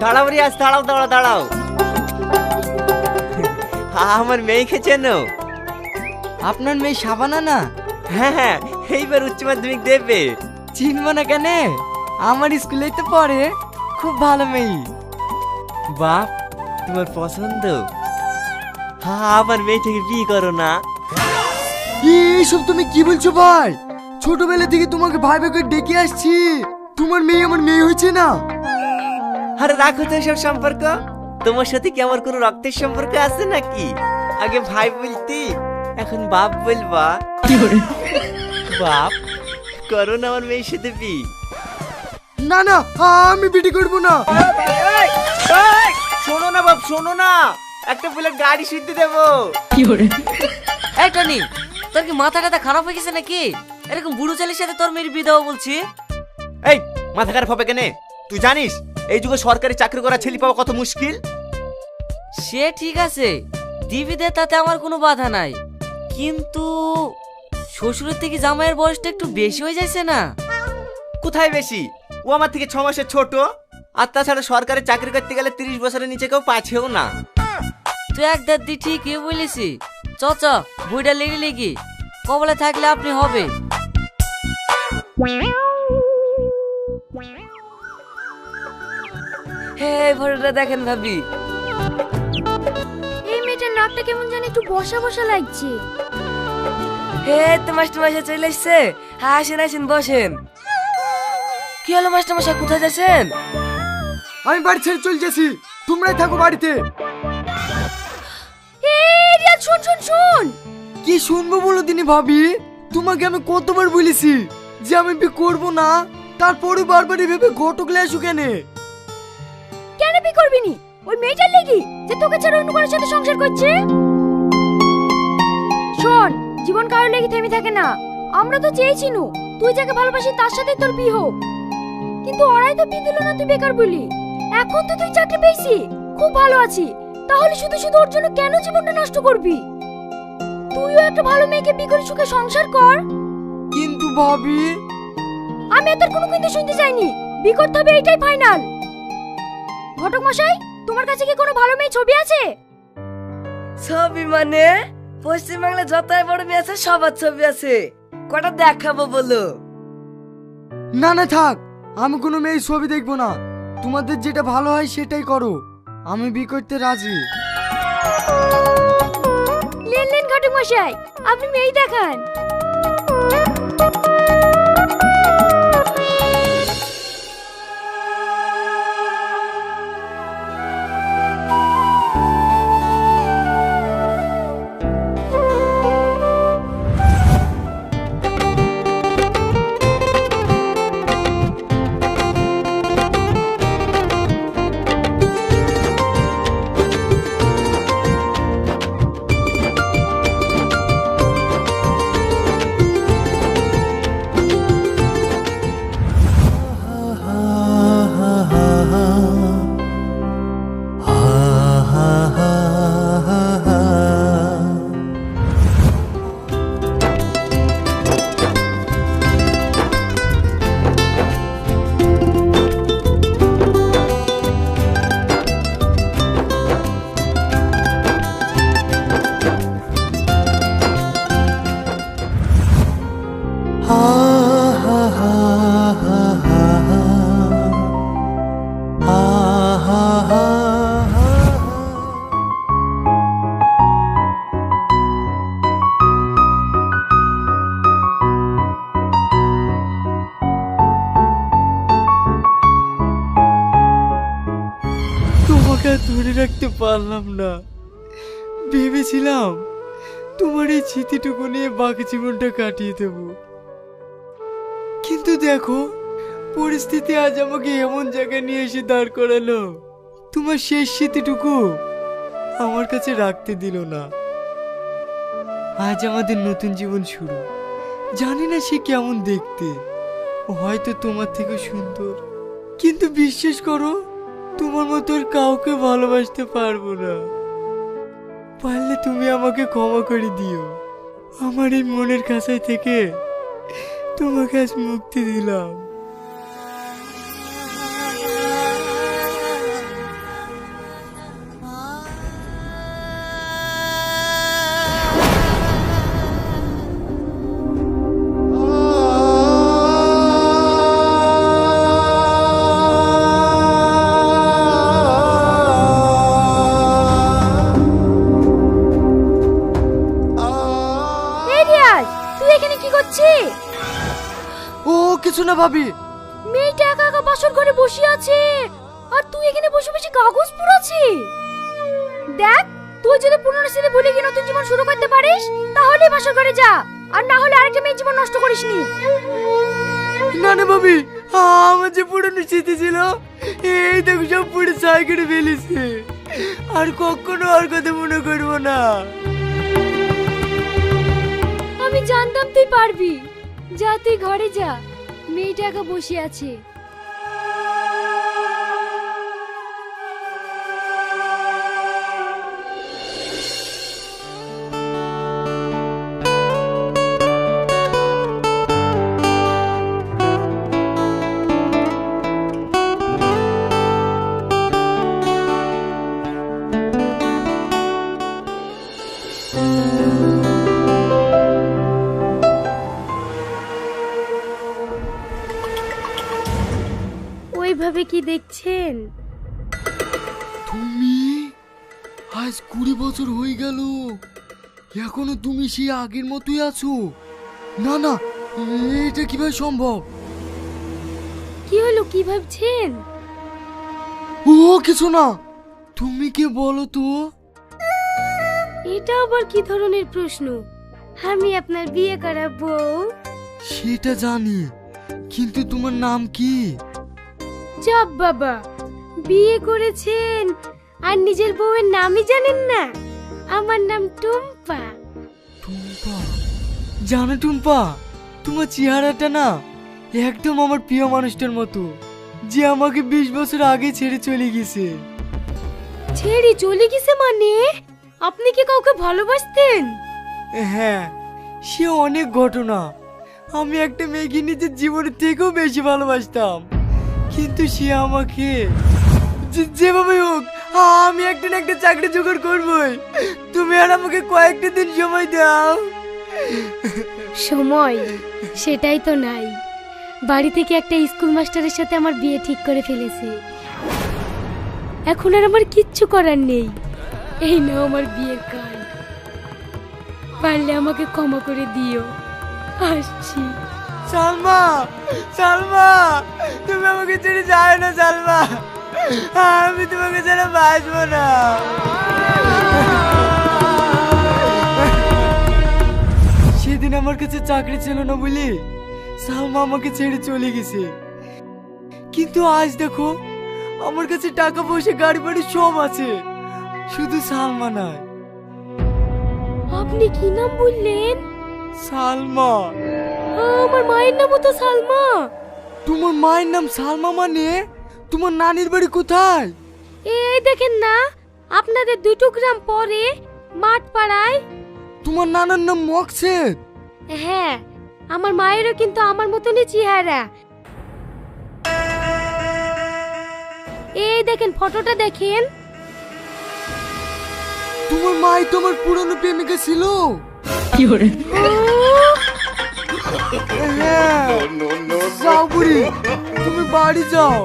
দাঁড়াও রিয়াজ দাঁড়াও দাঁড়াও দাঁড়াও। আমার মেয়েকে চেনো আপনার মেয়ে সাবানা না? হ্যাঁ হ্যাঁ এইবার উচ্চ মাধ্যমিক দেবে। চিনবো না কেন? আমার স্কুলেই তো পড়ে। খুব ভালো মেয়ে। বাপ তোমার পছন্দ। হ্যাঁ আমার মেয়েটাকে বিয়ে করো না। এইসব তুমি কি বলছো ভাই? ছোটবেলা থেকে তোমাকে ভাই ভাই করে ডেকে আসছি। তোমার মেয়ে আমার মেয়ে হয়েছে না? আরে রাখো তো এসব সম্পর্ক। তোমার সাথে কি আমার কোনো রক্তের সম্পর্ক আছে নাকি? আগে ভাই বলতি এখন বাপ বলবা। বাপ? করো না আমার মেয়ের সাথে বিয়ে না না আমি বিটি করব না। শোনো না বাপ শোনো না। একটা বুলেট গাড়ি সিদ্ধি দেবো। কি করে এই টনি তোর কি মাথা টাথা খারাপ হয়ে গেছে নাকি? এরকম বুড়ো ছেলের সাথে তোর মেয়ের বিয়ে দেবো বলছি? এই মাথা খারাপ হবে কেনে? তুই জানিস এই যুগে সরকারি চাকরি করা ছেলে পাওয়া কত মুশকিল? সে ঠিক আছে দিবি দে তাতে আমার কোনো বাধা নাই। কিন্তু শ্বশুরের থেকে জামাইয়ের বয়সটা একটু বেশি হয়ে যাচ্ছে না? কোথায় বেশি? ও আমার থেকে ছ মাসের ছোট আর তাছাড়া সরকারি চাকরি করতে গেলে তিরিশ বছরের নিচে কেউ পাছেও না। তুই এক দাদি ঠিকই বলেছি চ চ বুইটা লেগে লেগে কবলে থাকলে আপনি হবে। হে ফটোটা দেখেন ভাবি। এই মেয়েটার নাকটা কেমন জানি একটু বসা বসা লাগছে। হে তো মাস্টার মশাই চলে এসছে? হ্যাঁ আসেন আসেন বসেন। কি হলো মাস্টার মশাই কোথায় যাচ্ছেন? আমি বাড়ি ছেড়ে চলে যাচ্ছি। তোমরাই থাকো বাড়িতে। শুন শুন শুন। কি শুনব বলো দিনি ভাবি? তোমাকে আমি কতবার বলেছি যে আমি বিয়ে করব না? তারপরে বারবার ভেবে ঘটকলে আসু কেনে? কেন বি করবি নি? ওই মেয়েটার লেগি যে তোকে ছাড়া অন্য কারোর সাথে সংসার করছে? শোন জীবন কারোর লেগে থেমে থাকে না। আমরা তো চেয়েছি নু তুই যাকে ভালোবাসি তার সাথে তোর বিয়ে হোক। কিন্তু ওরাই তো বিয়ে দিল না তুই বেকার বলি। এখন তো তুই চাকরি পেয়েছি খুব ভালো আছি। তাহলে শুধু শুধু ওর জন্য কেন জীবনটা নষ্ট করবি? তুইও একটা ভালো মেয়েকে বিয়ে করে সুখে সংসার কর। কিন্তু ভাবি। আমি এত কোনো কিন্তু শুনতে চাইনি। বিয়ে করতে হবে এটাই ফাইনাল ঘটক মশাই তোমার কাছে কি কোনো ভালো মেয়ে ছবি আছে? ছবি মানে? পশ্চিমবাংলা যতই বড় মেয়ে আছে সবার ছবি আছে। কটা দেখাবো বলো? না না থাক। আমি কোনো মেয়ে ছবি দেখব না। তোমাদের যেটা ভালো হয় সেটাই করো। আমি বি করতে রাজি। লেনদেন লেন ঘটক মশাই আপনি মেয়ে দেখান। আর ধরে রাখতে পারলাম না। ভেবেছিলাম তোমার এই স্মৃতিটুকু নিয়ে বাকি জীবনটা কাটিয়ে দেব। কিন্তু দেখো, পরিস্থিতি আজ আমাকে এমন জায়গায় নিয়ে এসে দাঁড় করালো। তোমার শেষ স্মৃতিটুকু আমার কাছে রাখতে দিল না। আজ আমাদের নতুন জীবন শুরু। জানি না সে কেমন দেখতে। হয়তো তোমার থেকে সুন্দর। কিন্তু বিশ্বাস করো তোমার মতো কাউকে ভালোবাসতে পারব না। পারলে তুমি আমাকে ক্ষমা করে দিও। আমার এই মনের কাছায় থেকে তোমাকে আজ মুক্তি দিলাম। রিয়াজ তুই এখানে কি করছিস? ও কিছু না ভাবি। মেয়েটা একা একা বাসর ঘরে বসে আছে। আর তুই এখানে বসে বসে কাগজ পুরাচ্ছিস দেখ তুই যদি পুরনো স্মৃতি ভুলে গিয়ে নতুন জীবন শুরু করতে পারিস তাহলে বাসর ঘরে যা। আর না হলে আরেকটা মেয়ের জীবন নষ্ট করিসনি। না না ভাবি আমার যে পুরনো স্মৃতি ছিল এই দেখো সব পুরো ছাই করে ফেলেছে। আর কখনো আর কথা মনে করব না। আমি জানতাম তুই পারবি। যা তুই ঘরে যা মেয়েটা একা বসে আছে। কি দেখছেন? তুমি? আজ কুড়ি বছর হয়ে গেল। এখনও তুমি সেই আগের মতোই আছো? না না এটা কীভাবে সম্ভব? কি হলো কি ভাবছেন? ও কিছু না। তুমি কি বলো তো? এটা আবার কি ধরনের প্রশ্ন? আমি আপনার বিয়ে করা বউ। সেটা জানি কিন্তু তোমার নাম কি? চাপ বাবা। বিয়ে করেছেন আর নিজের বউয়ের নামই জানেন না। আমার নাম টুম্পা। টুম্পা? জানো টুম্পা তোমার চেহারাটা না একদম আমার প্রিয় মানুষটার মতো যে আমাকে বিশ বছর আগে ছেড়ে চলে গেছে। ছেড়ে চলে গেছে মানে? আপনি কি কাউকে ভালোবাসতেন? হ্যাঁ সে অনেক ঘটনা। আমি একটা মেয়েকে নিজের জীবনের থেকেও বেশি ভালোবাসতাম। কিন্তু সে আমাকে যে- যেভাবে হোক আমি একটা না একটা চাকরি জোগাড় করবই। তুমি আর আমাকে কয়েকটা দিন সময় দাও। সময়? সেটাই তো নাই। বাড়ি থেকে একটা স্কুল মাস্টারের সাথে আমার বিয়ে ঠিক করে ফেলেছে। এখন আর আমার কিচ্ছু করার নেই। এই নাও আমার বিয়ের কার্ড পারলে আমাকে ক্ষমা করে দিও। আসছি। সালমা সালমা তুমি আমাকে ছেড়ে যাও না সালমা। আমি তোমাকে ছেড়ে বাঁচবো না। সেদিন আমার কাছে চাকরি ছিল না বলি সালমা আমাকে ছেড়ে চলে গেছে। কিন্তু আজ দেখো আমার কাছে টাকা পয়সা গাড়ি বাড়ি সব আছে। শুধু সালমা নয়। আপনি কি নাম বললেন? সালমা। আমার মায়ের নামও তো সালমা। তোমার মায়ের নাম সালমা মানে? তোমার নানির বাড়ি কোথায়? এই দেখেন না আপনাদের দুটো গ্রাম পরে মাঠ পাড়ায় তোমার নানার নাম মকসেদ। হ্যাঁ আমার মায়েরও কিন্তু আমার মতনই চেহারা। এই দেখেন ফটোটা দেখেন। তোমার মাই তোমার পুরনো প্রেমিকা ছিল। হ্যাঁ যাও বুড়ি তুমি বাড়ি যাও।